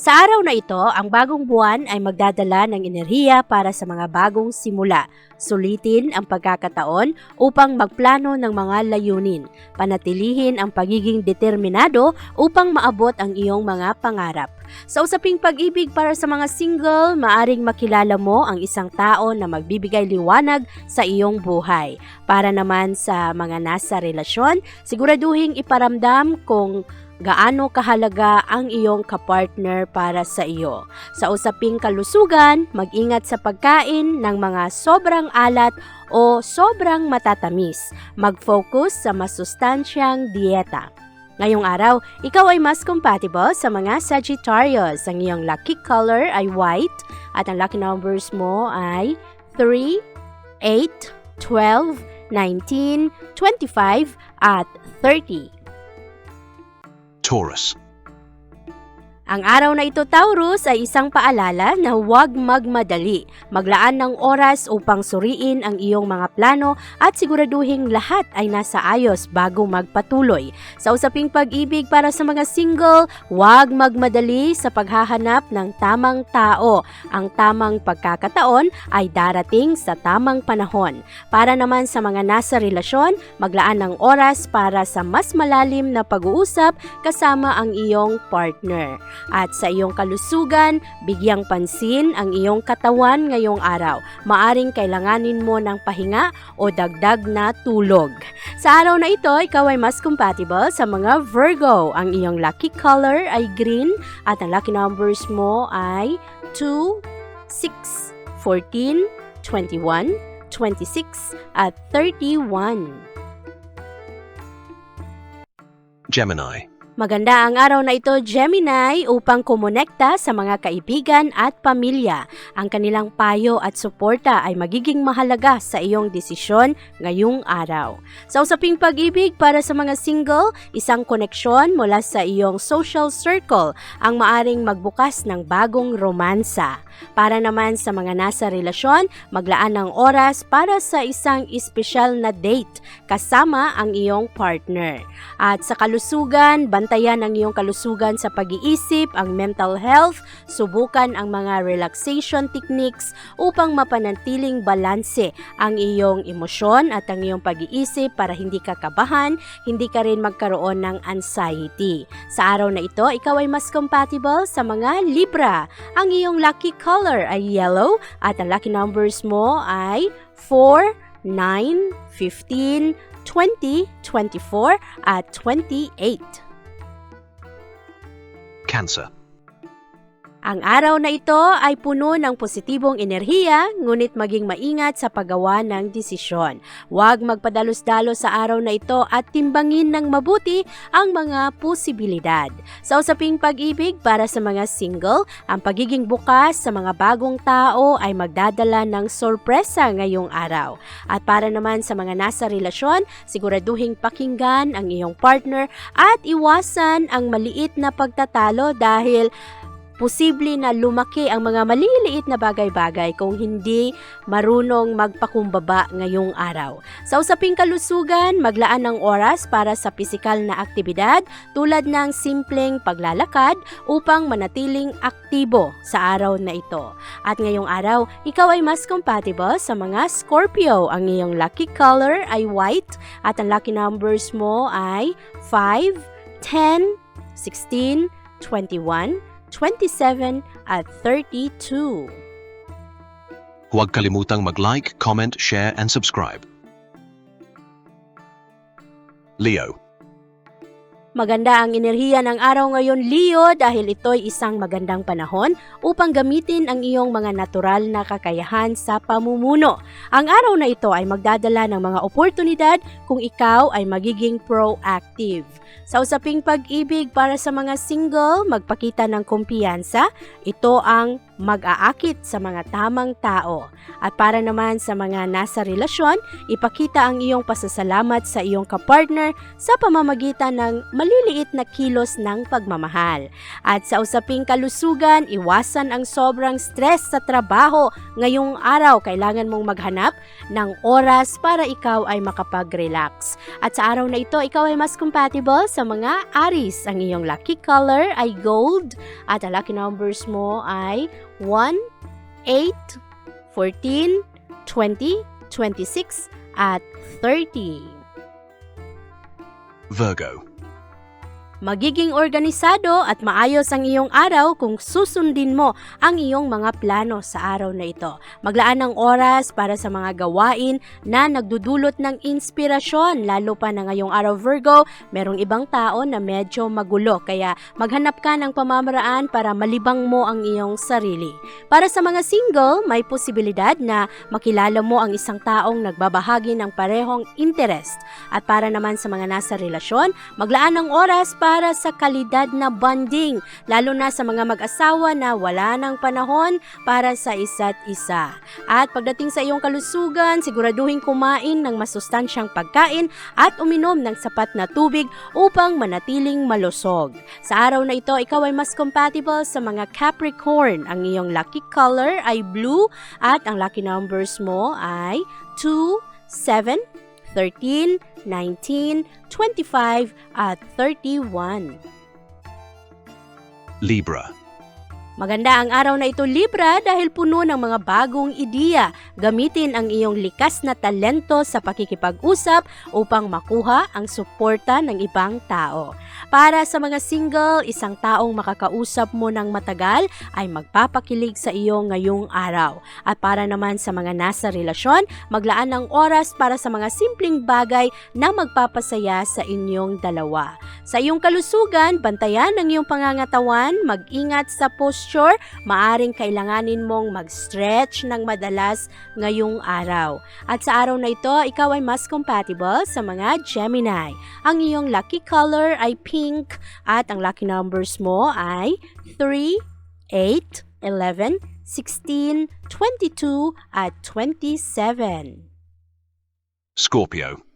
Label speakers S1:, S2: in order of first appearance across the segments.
S1: Sa araw na ito, ang bagong buwan ay magdadala ng enerhiya para sa mga bagong simula. Sulitin ang pagkakataon upang magplano ng mga layunin. Panatilihin ang pagiging determinado upang maabot ang iyong mga pangarap. Sa usaping pag-ibig para sa mga single, maaring makilala mo ang isang tao na magbibigay liwanag sa iyong buhay. Para naman sa mga nasa relasyon, siguraduhin iparamdam kung gaano kahalaga ang iyong kapartner para sa iyo. Sa usaping kalusugan, mag-ingat sa pagkain ng mga sobrang alat o sobrang matatamis. Mag-focus sa masustansyang dieta. Ngayong araw, ikaw ay mas compatible sa mga Sagittarius. Ang iyong lucky color ay white at ang lucky numbers mo ay 3, 8, 12, 19, 25 at 30.
S2: Taurus.
S1: Ang araw na ito, Taurus, ay isang paalala na huwag magmadali. Maglaan ng oras upang suriin ang iyong mga plano at siguraduhin lahat ay nasa ayos bago magpatuloy. Sa usaping pag-ibig para sa mga single, huwag magmadali sa paghahanap ng tamang tao. Ang tamang pagkakataon ay darating sa tamang panahon. Para naman sa mga nasa relasyon, maglaan ng oras para sa mas malalim na pag-uusap kasama ang iyong partner. At sa iyong kalusugan, bigyang pansin ang iyong katawan ngayong araw. Maaring kailanganin mo ng pahinga o dagdag na tulog. Sa araw na ito, ikaw ay mas compatible sa mga Virgo. Ang iyong lucky color ay green at ang lucky numbers mo ay 2, 6, 14, 21, 26 at 31.
S2: Gemini.
S1: Maganda ang araw na ito, Gemini, upang kumonekta sa mga kaibigan at pamilya. Ang kanilang payo at suporta ay magiging mahalaga sa iyong desisyon ngayong araw. Sa usaping pag-ibig para sa mga single, isang koneksyon mula sa iyong social circle ang maaring magbukas ng bagong romansa. Para naman sa mga nasa relasyon, maglaan ng oras para sa isang espesyal na date kasama ang iyong partner. At sa kalusugan, bantayan ang iyong kalusugan sa pag-iisip, ang mental health, subukan ang mga relaxation techniques upang mapanatiling balanse ang iyong emosyon at ang iyong pag-iisip para hindi ka kabahan, hindi ka rin magkaroon ng anxiety. Sa araw na ito, ikaw ay mas compatible sa mga Libra. Ang iyong lucky color ay yellow at ang lucky numbers mo ay 4, 9, 15, 20, 24 at 28.
S2: Cancer.
S1: Ang araw na ito ay puno ng positibong enerhiya, ngunit maging maingat sa paggawa ng desisyon. Huwag magpadalos-dalos sa araw na ito at timbangin ng mabuti ang mga posibilidad. Sa usaping pag-ibig para sa mga single, ang pagiging bukas sa mga bagong tao ay magdadala ng sorpresa ngayong araw. At para naman sa mga nasa relasyon, siguraduhing pakinggan ang iyong partner at iwasan ang maliit na pagtatalo dahil posible na lumaki ang mga maliliit na bagay-bagay kung hindi marunong magpakumbaba ngayong araw. Sa usaping kalusugan, maglaan ng oras para sa pisikal na aktibidad tulad ng simpleng paglalakad upang manatiling aktibo sa araw na ito. At ngayong araw, ikaw ay mas compatible sa mga Scorpio. Ang iyong lucky color ay white at ang lucky numbers mo ay 5, 10, 16, 21, 27 at 32.
S2: Huwag kalimutang mag-like, comment, share, and subscribe. Leo.
S1: Maganda ang enerhiya ng araw ngayon, Leo, dahil ito'y isang magandang panahon upang gamitin ang iyong mga natural na kakayahan sa pamumuno. Ang araw na ito ay magdadala ng mga oportunidad kung ikaw ay magiging proactive. Sa usaping pag-ibig para sa mga single, magpakita ng kumpiyansa, ito ang mag-aakit sa mga tamang tao. At para naman sa mga nasa relasyon, ipakita ang iyong pasasalamat sa iyong kapartner sa pamamagitan ng maliliit na kilos ng pagmamahal. At sa usaping kalusugan, iwasan ang sobrang stress sa trabaho. Ngayong araw, kailangan mong maghanap ng oras para ikaw ay makapag-relax. At sa araw na ito, ikaw ay mas compatible sa mga Aris. Ang iyong lucky color ay gold at ang lucky numbers mo ay 1, 8, 14, 20, 26 at 30.
S2: Virgo.
S1: Magiging organisado at maayos ang iyong araw kung susundin mo ang iyong mga plano sa araw na ito. Maglaan ng oras para sa mga gawain na nagdudulot ng inspirasyon. Lalo pa na ngayong araw Virgo, merong ibang tao na medyo magulo. Kaya maghanap ka ng pamamaraan para malibang mo ang iyong sarili. Para sa mga single, may posibilidad na makilala mo ang isang taong nagbabahagi ng parehong interest. At para naman sa mga nasa relasyon, maglaan ng oras para sa kalidad na bonding, lalo na sa mga mag-asawa na wala ng panahon para sa isa't isa. At pagdating sa iyong kalusugan, siguraduhin kumain ng masustansyang pagkain at uminom ng sapat na tubig upang manatiling malusog. Sa araw na ito, ikaw ay mas compatible sa mga Capricorn. Ang iyong lucky color ay blue at ang lucky numbers mo ay 2, 7, 13, 19, 25 at 31.
S2: Libra.
S1: Maganda ang araw na ito Libra dahil puno ng mga bagong ideya. Gamitin ang iyong likas na talento sa pakikipag-usap upang makuha ang suporta ng ibang tao. Para sa mga single, isang taong makakausap mo ng matagal ay magpapakilig sa iyo ngayong araw. At para naman sa mga nasa relasyon, maglaan ng oras para sa mga simpleng bagay na magpapasaya sa inyong dalawa. Sa iyong kalusugan, bantayan ang iyong pangangatawan, mag-ingat sa posture, maaring kailanganin mong mag-stretch ng madalas ngayong araw. At sa araw na ito, ikaw ay mas compatible sa mga Gemini. Ang iyong lucky color ay pink at ang lucky numbers mo ay 3, 8, 11, 16, 22 at 27.
S2: Scorpio.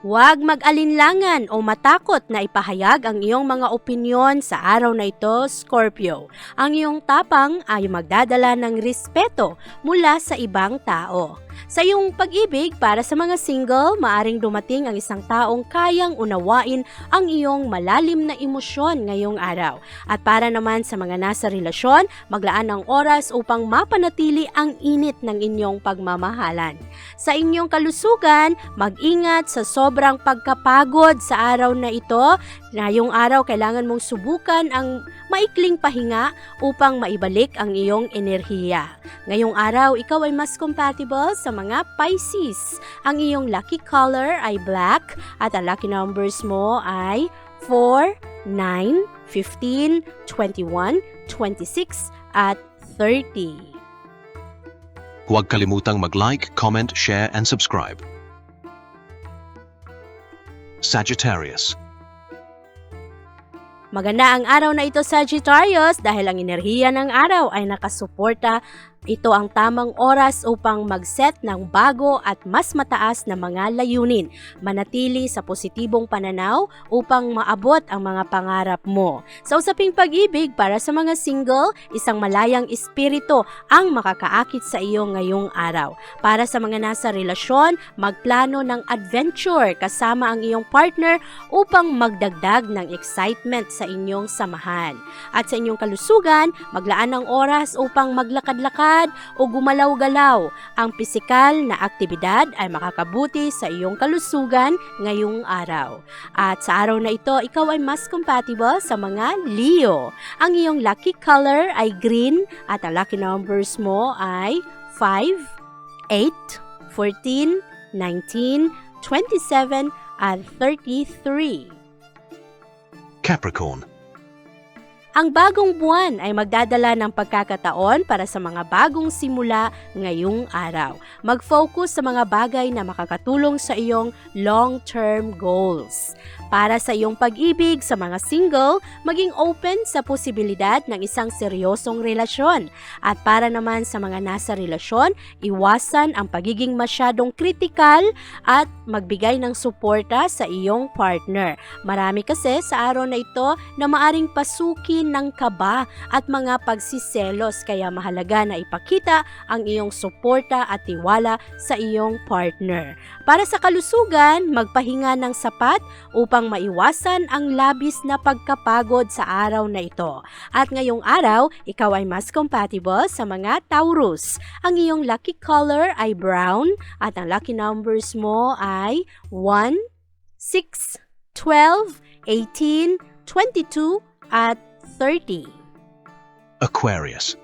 S1: Huwag mag-alinlangan o matakot na ipahayag ang iyong mga opinyon sa araw na ito, Scorpio. Ang iyong tapang ay magdadala ng respeto mula sa ibang tao. Sa iyong pag-ibig para sa mga single, maaring dumating ang isang taong kayang unawain ang iyong malalim na emosyon ngayong araw. At para naman sa mga nasa relasyon, maglaan ng oras upang mapanatili ang init ng inyong pagmamahalan. Sa inyong kalusugan, mag-ingat sa sobrang pagkapagod sa araw na ito. Ngayong araw, kailangan mong subukan ang maikling pahinga upang maibalik ang iyong enerhiya. Ngayong araw, ikaw ay mas compatible sa mga Pisces. Ang iyong lucky color ay black at ang lucky numbers mo ay 4, 9, 15, 21, 26 at 30.
S2: Huwag kalimutang mag-like, comment, share, and subscribe. Sagittarius.
S1: Maganda ang araw na ito Sagittarius dahil ang enerhiya ng araw ay nakasuporta. Ito ang tamang oras upang mag-set ng bago at mas mataas na mga layunin. Manatili sa positibong pananaw upang maabot ang mga pangarap mo. Sa usaping pag-ibig para sa mga single, isang malayang espiritu ang makakaakit sa iyo ngayong araw. Para sa mga nasa relasyon, magplano ng adventure kasama ang iyong partner upang magdagdag ng excitement sa inyong samahan. At sa inyong kalusugan, maglaan ng oras upang maglakad-lakad maglakad o gumalaw-galaw. Ang pisikal na aktibidad ay makakabuti sa iyong kalusugan ngayong araw. At sa araw na ito, ikaw ay mas compatible sa mga Leo. Ang iyong lucky color ay green at ang lucky numbers mo ay 5, 8, 14, 19, 27, at 33.
S2: Capricorn.
S1: Ang bagong buwan ay magdadala ng pagkakataon para sa mga bagong simula ngayong araw. Mag-focus sa mga bagay na makakatulong sa iyong long-term goals. Para sa iyong pag-ibig sa mga single, maging open sa posibilidad ng isang seryosong relasyon. At para naman sa mga nasa relasyon, iwasan ang pagiging masyadong kritikal at magbigay ng suporta sa iyong partner. Marami kasi sa araw na ito na maaring pasukin ng kaba at mga pagsiselos kaya mahalaga na ipakita ang iyong suporta at tiwala sa iyong partner. Para sa kalusugan, magpahinga ng sapat upang maiwasan ang labis na pagkapagod sa araw na ito. At ngayong araw, ikaw ay mas compatible sa mga Taurus. Ang iyong lucky color ay brown at ang lucky numbers mo ay 1, 6, 12, 18, 22, at 30.
S2: Aquarius.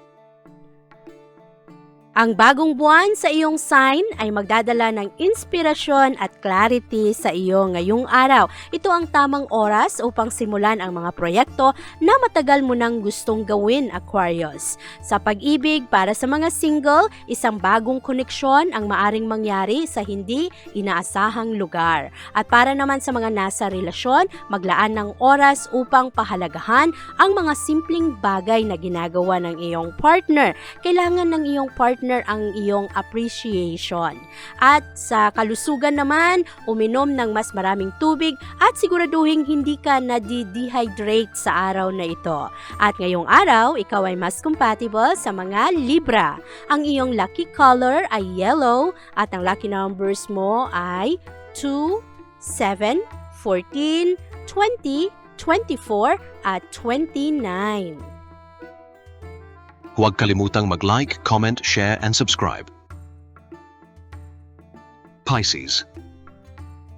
S1: Ang bagong buwan sa iyong sign ay magdadala ng inspirasyon at clarity sa iyo ngayong araw. Ito ang tamang oras upang simulan ang mga proyekto na matagal mo nang gustong gawin, Aquarius. Sa pag-ibig para sa mga single, isang bagong koneksyon ang maaring mangyari sa hindi inaasahang lugar. At para naman sa mga nasa relasyon, maglaan ng oras upang pahalagahan ang mga simpleng bagay na ginagawa ng iyong partner. Kailangan ng iyong partner ang iyong appreciation. At sa kalusugan naman, uminom ng mas maraming tubig at siguraduhin hindi ka na-dehydrate sa araw na ito. At ngayong araw, ikaw ay mas compatible sa mga Libra. Ang iyong lucky color ay yellow at ang lucky numbers mo ay 2, 7, 14, 20, 24 at 29.
S2: Huwag kalimutang mag-like, comment, share, and subscribe. Pisces.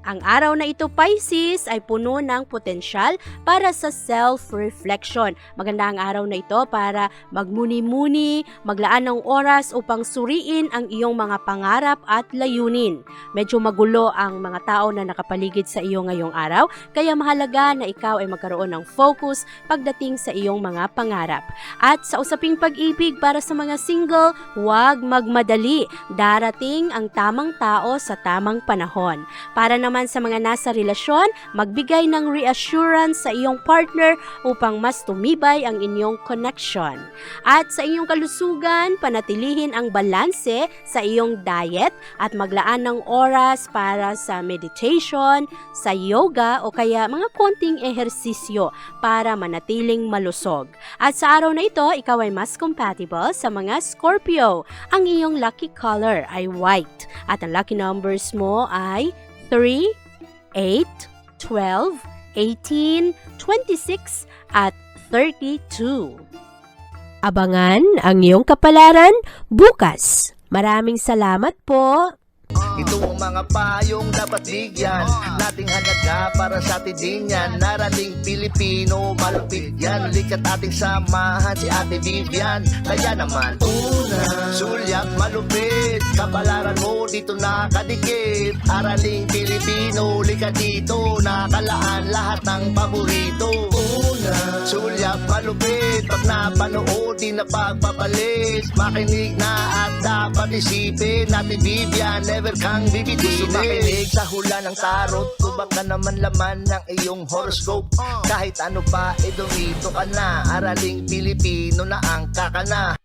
S1: Ang araw na ito, Pisces, ay puno ng potensyal para sa self-reflection. Maganda ang araw na ito para magmuni-muni, maglaan ng oras upang suriin ang iyong mga pangarap at layunin. Medyo magulo ang mga tao na nakapaligid sa iyo ngayong araw, kaya mahalaga na ikaw ay magkaroon ng focus pagdating sa iyong mga pangarap. At sa usaping pag-ibig para sa mga single, huwag magmadali. Darating ang tamang tao sa tamang panahon. Para naman sa mga nasa relasyon, magbigay ng reassurance sa iyong partner upang mas tumibay ang inyong connection. At sa inyong kalusugan, panatilihin ang balanse sa iyong diet at maglaan ng oras para sa meditation, sa yoga o kaya mga konting ehersisyo para manatiling malusog. At sa araw na ito, ikaw ay mas compatible sa mga Scorpio. Ang iyong lucky color ay white at ang lucky numbers mo ay 3, 8, 12, 18, 26, at 32. Abangan ang iyong kapalaran bukas. Maraming salamat po.
S3: Ito ang mga payong dapat bigyan Nating halaga para sa atin din yan Narating Pilipino, malupit yan Likat ating samahan si Ate Vivian Kaya naman Una, sulyak malupit Kapalaran mo dito nakadikit. Araling Pilipino, likat dito. Nakalaan lahat ng paborito. Una, sulyak malupit. Pag napanood, di na pagpapalit Makinig na at dapat isipin Natin Vivian, never kang bibitinin Gusto makinig sa hula ng tarot Tubak ka naman laman ng iyong horoscope. Kahit ano pa, eh dumito ka na. Araling Pilipino na ang kakana